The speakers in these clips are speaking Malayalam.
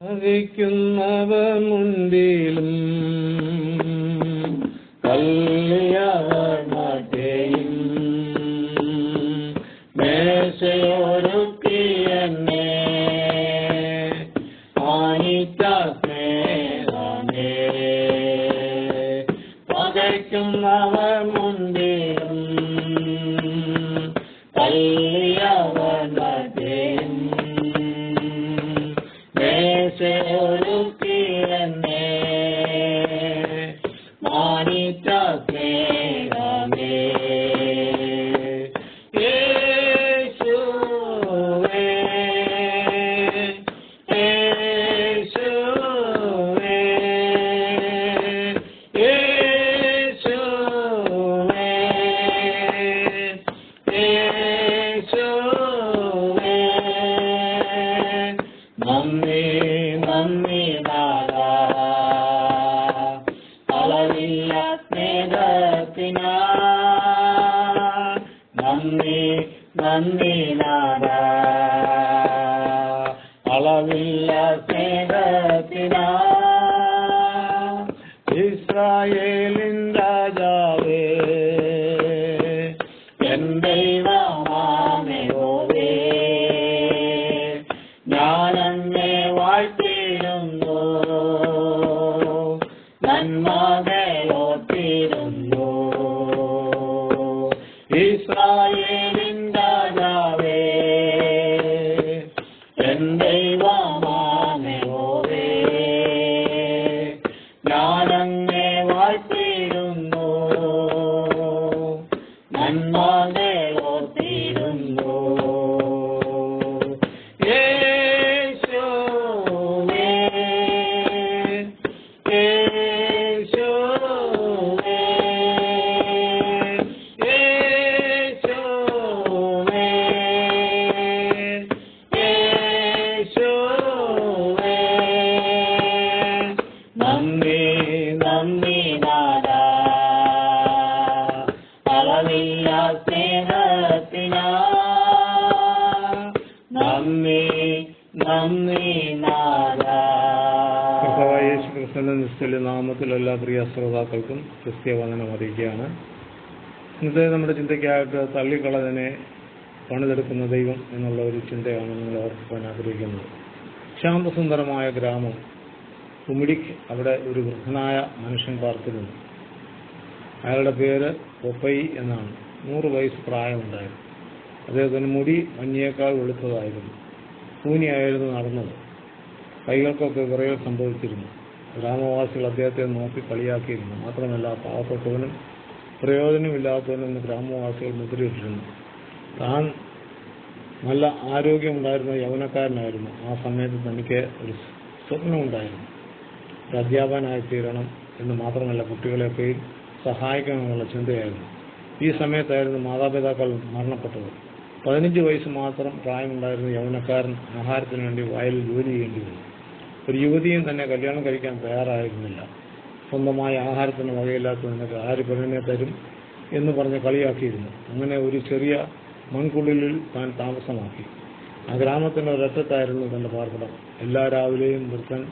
വഹിക്കുന്നവർ മുൻപിലും തള്ളിയവർ മറ്റേയും മേശയൊരുക്കി എന്നെ മാനിച്ച സ്നേഹമേ പകയ്ക്കുന്നവർ മുൻപിലും തള്ളിയവർ वन्देना வாழமே வாழ்த்தே കർത്താവായ ക്രിസ്തുവിന്റെ നിശ്ചല നാമത്തിൽ എല്ലാ പ്രിയ ശ്രോതാക്കൾക്കും ക്രിസ്തീയ വന്ദനം അറിയിക്കുകയാണ്. ഇന്നത്തെ നമ്മുടെ ചിന്തയ്ക്കായിട്ട് തള്ളിക്കളതിനെ പണിതെടുക്കുന്ന ദൈവം എന്നുള്ള ഒരു ചിന്തയാണ് നിങ്ങൾ ഓർക്കാൻ ആഗ്രഹിക്കുന്നത്. ശാന്തസുന്ദരമായ ഗ്രാമം കുമിടിക്ക് അവിടെ ഒരു വൃദ്ധനായ മനുഷ്യൻ പാർത്തിരുന്നു. അയാളുടെ പേര് പൊപ്പൈ എന്നാണ്. നൂറ് വയസ്സ് പ്രായമുണ്ടായിരുന്നു. അദ്ദേഹത്തിന് മുടി മഞ്ഞയേക്കാൾ വെളുത്തതായിരുന്നു. കൂനിയായിരുന്നു നടന്നത്. കൈകൾക്കൊക്കെ വിറയൽ സംഭവിച്ചിരുന്നു. ഗ്രാമവാസികൾ അദ്ദേഹത്തെ നോക്കി കളിയാക്കിയിരുന്നു. മാത്രമല്ല പാവപ്പെട്ടവനും പ്രയോജനമില്ലാത്തവനും ഗ്രാമവാസികൾ മുദ്രയിട്ടിരുന്നു. താൻ നല്ല ആരോഗ്യമുണ്ടായിരുന്ന യൗവനക്കാരനായിരുന്നു. ആ സമയത്ത് തനിക്ക് ഒരു സ്വപ്നമുണ്ടായിരുന്നു. ഒരു അധ്യാപകനായി തീരണം എന്ന് മാത്രമല്ല കുട്ടികളെയൊക്കെ സഹായിക്കണമെന്നുള്ള ചിന്തയായിരുന്നു. ഈ സമയത്തായിരുന്നു മാതാപിതാക്കൾ മരണപ്പെട്ടത്. പതിനഞ്ച് വയസ്സ് മാത്രം പ്രായമുണ്ടായിരുന്ന യൗവനക്കാരൻ ആഹാരത്തിന് വേണ്ടി വയലിൽ ജോലി ചെയ്യേണ്ടി വന്നു. ഒരു യുവതിയും തന്നെ കല്യാണം കഴിക്കാൻ തയ്യാറായിരുന്നില്ല. സ്വന്തമായ ആഹാരത്തിന് വകയില്ലാത്തതിനൊക്കെ ആര് പെണ്ണിനെ തരും എന്ന് പറഞ്ഞ് കളിയാക്കിയിരുന്നു. അങ്ങനെ ഒരു ചെറിയ മൺകുള്ളിലിൽ താൻ താമസമാക്കി. ആ ഗ്രാമത്തിന്റെ ഒരറ്റത്തായിരുന്നു തന്റെ പാർപ്പിടം. എല്ലാ രാവിലെയും വൃത്തൻ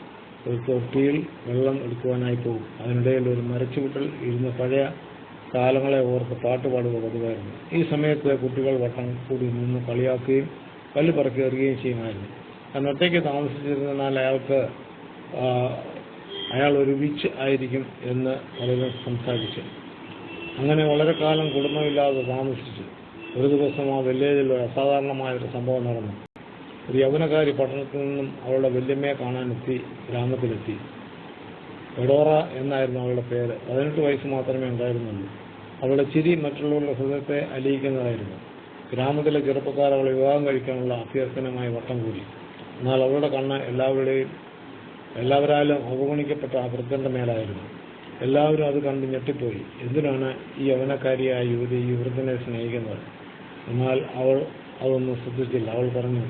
ഒരു തൊട്ടിയിൽ വെള്ളം എടുക്കുവാനായി പോകും. അതിനിടയിൽ ഒരു മരച്ചുവിട്ടൽ ഇരുന്ന് പഴയ കാലങ്ങളെ ഓർത്ത് പാട്ട് പാടുക പതിവായിരുന്നു. ഈ സമയത്ത് കുട്ടികൾ വട്ടം കൂടി നിന്ന് കളിയാക്കുകയും കല്ല് പറക്കി എറിയുകയും ചെയ്യുമായിരുന്നു. കാരണം ഒറ്റയ്ക്ക് താമസിച്ചിരുന്നാൽ അയാൾക്ക് അയാൾ ഒരു വിച്ച് ആയിരിക്കും എന്ന് പലരും സംസാരിച്ചു. അങ്ങനെ വളരെ കാലം കുടുംബമില്ലാതെ താമസിച്ചു. ഒരു ദിവസം ആ വില്ലേജിൽ ഒരു അസാധാരണമായ ഒരു സംഭവം നടന്നു. ഒരു യൗവനക്കാരി പട്ടണത്തിൽ നിന്നും അവളുടെ വല്യമ്മയെ കാണാനെത്തി ഗ്രാമത്തിലെത്തി. എഡോറ എന്നായിരുന്നു അവളുടെ പേര്. പതിനെട്ട് വയസ്സ് മാത്രമേ ഉണ്ടായിരുന്നുള്ളൂ. അവളുടെ ചിരി മറ്റുള്ളവരുടെ ഹൃദയത്തെ അലിയിക്കുന്നതായിരുന്നു. ഗ്രാമത്തിലെ ചെറുപ്പക്കാർ അവളെ വിവാഹം കഴിക്കാനുള്ള അഭ്യർത്ഥനമായി വട്ടം കൂടി. എന്നാൽ അവളുടെ കണ്ണ് എല്ലാവരുടെയും എല്ലാവരാലും അവഗണിക്കപ്പെട്ട ആ വൃദ്ധന്റെ മേലായിരുന്നു. എല്ലാവരും അത് കണ്ട് ഞെട്ടിപ്പോയി. എന്തിനാണ് ഈ യവനക്കാരിയായ യുവതി ഈ വൃദ്ധനെ സ്നേഹിക്കുന്നത്? എന്നാൽ അവൾ അതൊന്നും ശ്രദ്ധിച്ചില്ല. അവൾ പറഞ്ഞു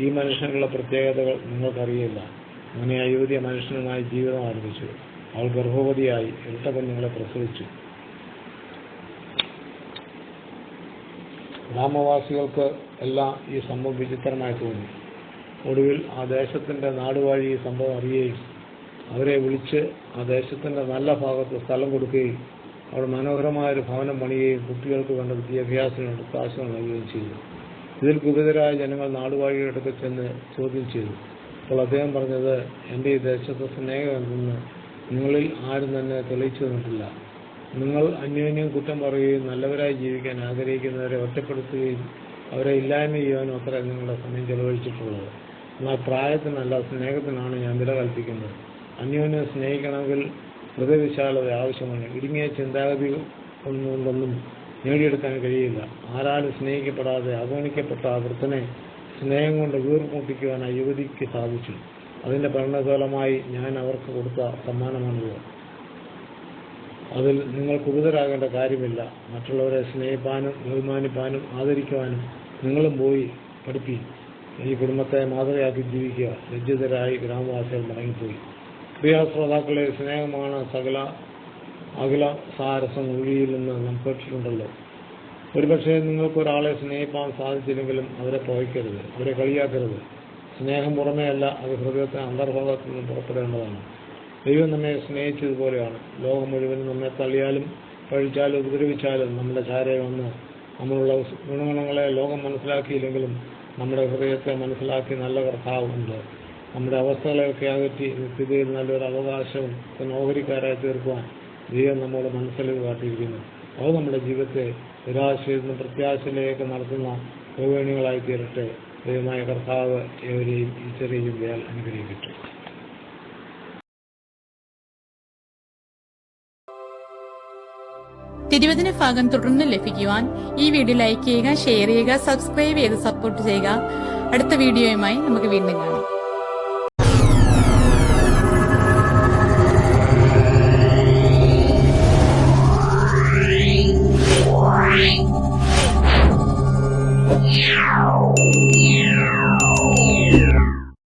ഈ മനുഷ്യനുള്ള പ്രത്യേകതകൾ നിങ്ങൾക്കറിയില്ല. അങ്ങനെ അയോധ്യ മനുഷ്യനുമായി ജീവിതം ആരംഭിച്ചു. അവൾ ഗർഭവതിയായി. ഇരട്ട കുഞ്ഞുങ്ങളെ പ്രസവിച്ചു. ഗ്രാമവാസികൾക്ക് എല്ലാം ഈ സംഭവം വിചിത്രമായി തോന്നി. ഒടുവിൽ ആ ദേശത്തിന്റെ നാടുവാഴി ഈ സംഭവം അറിയുകയും അവരെ വിളിച്ച് ആ ദേശത്തിന്റെ നല്ല ഭാഗത്ത് സ്ഥലം കൊടുക്കുകയും അവിടെ മനോഹരമായ ഒരു ഭവനം പണിയുകയും കുട്ടികൾക്ക് വേണ്ട വിദ്യാഭ്യാസത്തിനുള്ള കാശുകൾ നൽകുകയും ചെയ്തു. ഇതിൽ കുപിതരായ ജനങ്ങൾ നാടുവാഴിയുടെ അടുക്കൽ ചെന്ന് ചോദ്യം ചെയ്തു. അപ്പോൾ അദ്ദേഹം പറഞ്ഞത് എന്റെ ഈ ദേശത്തെ സ്നേഹമെന്ന് നിങ്ങളിൽ ആരും തന്നെ തെളിയിച്ചു തന്നിട്ടില്ല. നിങ്ങൾ അന്യോന്യം കുറ്റം പറയുകയും നല്ലവരായി ജീവിക്കാൻ ആഗ്രഹിക്കുന്നവരെ ഒറ്റപ്പെടുത്തുകയും അവരെ ഇല്ലായ്മ ചെയ്യാനും അത്ര നിങ്ങളുടെ സമയം ചെലവഴിച്ചിട്ടുള്ളത്. എന്നാൽ പ്രായത്തിനല്ല സ്നേഹത്തിനാണ് ഞാൻ വില കൽപ്പിക്കുന്നത്. അന്യോന്യം സ്നേഹിക്കണമെങ്കിൽ ഹൃദയവിശാലത ആവശ്യമാണ്. ഇടുങ്ങിയ ചിന്താഗതി ഒന്നും നേടിയെടുക്കാൻ കഴിയില്ല. ആരാലും സ്നേഹിക്കപ്പെടാതെ അവഗണിക്കപ്പെട്ട ആ വൃത്തനെ സ്നേഹം കൊണ്ട് വീർമുട്ടിക്കുവാൻ ആ യുവതിക്ക് സാധിച്ചു. അതിന്റെ പരിണതഫലമായി ഞാൻ അവർക്ക് കൊടുത്ത സമ്മാനമാണിത്. അതിൽ നിങ്ങൾ കുരുതരാകേണ്ട കാര്യമില്ല. മറ്റുള്ളവരെ സ്നേഹിപ്പാനും ബഹുമാനിപ്പാനും ആദരിക്കുവാനും നിങ്ങളും പോയി പഠിപ്പി. ഈ കുടുംബത്തെ മാതൃകയാക്കി ജീവിക്കുക. ലജ്ജിതരായി ഗ്രാമവാസികൾ മടങ്ങിപ്പോയി. പ്രിയ ശ്രോതാക്കളെ സ്നേഹമാണ് സകല അകല സാരസം ഒഴിയിൽ നിന്ന് നാം കേട്ടിട്ടുണ്ടല്ലോ. ഒരുപക്ഷെ നിങ്ങൾക്ക് ഒരാളെ സ്നേഹിപ്പാൻ സാധിച്ചില്ലെങ്കിലും അവരെ പോയിക്കരുത് അവരെ കളിയാക്കരുത്. സ്നേഹം പുറമേയല്ല അത് ഹൃദയത്തിന് അന്തർഭാഗത്തു നിന്ന് പുറപ്പെടേണ്ടതാണ്. ദൈവം നമ്മെ സ്നേഹിച്ചതുപോലെയാണ്. ലോകം മുഴുവനും നമ്മെ തള്ളിയാലും പഴിച്ചാലും ഉപദ്രവിച്ചാലും നമ്മുടെ ചാരയെ വന്ന് നമ്മളുള്ള ഗുണഗണങ്ങളെ ലോകം മനസ്സിലാക്കിയില്ലെങ്കിലും നമ്മുടെ ഹൃദയത്തെ മനസ്സിലാക്കി നല്ല കർത്താവുണ്ട് നമ്മുടെ അവസ്ഥകളെയൊക്കെ അകറ്റി നിത്യതയിൽ നല്ലൊരു അവകാശവും ഓഹരിക്കാരായി തീർക്കുവാൻ ദൈവം നമ്മോട് മനസ്സിലേക്ക് കാട്ടിയിരിക്കുന്നു. അത് നമ്മുടെ ജീവിതത്തെ നിരാശയിൽ പ്രത്യാശയിലേക്ക് നടത്തുന്ന യോഗേണികളായി തീരട്ടെ ദൈവമായ കർത്താവ് ഏവരെയും ഈ ചെറിയ ജില്ലയാൽ അനുഗ്രഹിക്കട്ടെ. തിരുവചന ഭാഗം തുടർന്ന് ലഭിക്കുവാൻ ഈ വീഡിയോ ലൈക്ക് ചെയ്യുക ഷെയർ ചെയ്യുക സബ്സ്ക്രൈബ് ചെയ്ത് സപ്പോർട്ട് ചെയ്യുക. അടുത്ത വീഡിയോയുമായി നമുക്ക് വീണ്ടും കാണാം.